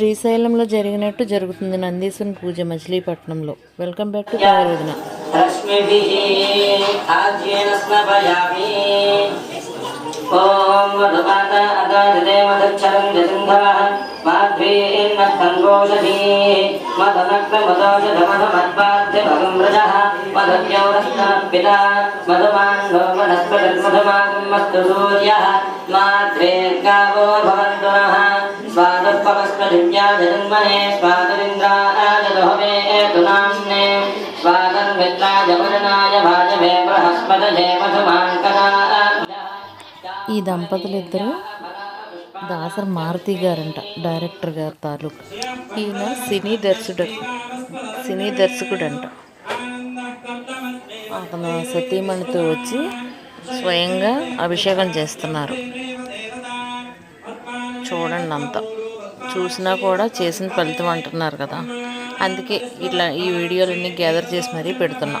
శ్రీశైలంలో జరిగినట్టు జరుగుతుంది నందీశ్వరుని పూజ మచిలీపట్నంలో. వెల్కమ్ బ్యాక్ టు కావరోజున ఓం आज्येन स्नपयामि ॐ मधुमात अगाधते मधुक्षरं जसिन्धवः माध्वीर्मत्तन्वोषधीः मधुनक्तमदोषधमधुमत्पाद्यभगं व्रजः मधुद्यौरस्तनपिता मधुमान्नो वनस्पतिर्मधुमागं मस्तु सूर्यः मात्रेर्गावो भवन्तु नः स्वादुपवस्पतिव्या जन्मने स्वादुरिन्द्राय दोहमे तु नाम्ने स्वादन्वित्राय वदनाय भाजवे बृहस्पतये मधुमाङ्कदाय ఈ దంపతులు ఇద్దరు దాసర్ మారుతి గారంట డైరెక్టర్ గారు తాలూకు. ఈయన సినీ దర్శకుడు సినీ దర్శకుడు అంట అతను సతీమణితో వచ్చి స్వయంగా అభిషేకం చేస్తున్నారు. చూడండి అంతా. చూసినా కూడా చేసిన ఫలితం అంటున్నారు కదా. అందుకే ఇట్లా ఈ వీడియోలన్నీ గ్యాదర్ చేసి మరీ పెడుతున్నా.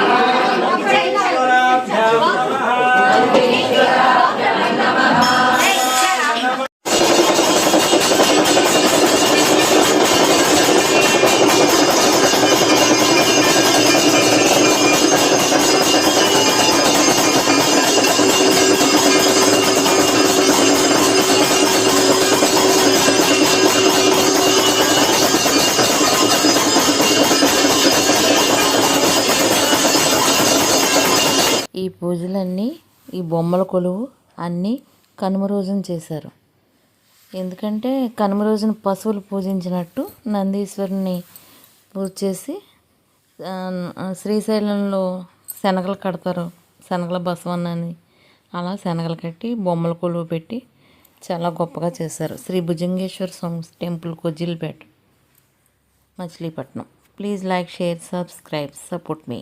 ఈ పూజలన్నీ ఈ బొమ్మల కొలువు అన్నీ కనుమ రోజున చేశారు. ఎందుకంటే కనుమ రోజున పశువులు పూజించినట్టు నందీశ్వరుని పూజ చేసి శ్రీశైలంలో శనగలు కడతారు శనగల బసవన్నని అలా శనగలు కట్టి బొమ్మల కొలువు పెట్టి చాలా గొప్పగా చేశారు. Sri Bhujangeswara Swamy temple Kojilpeta Machilipatnam. Please like share subscribe support me.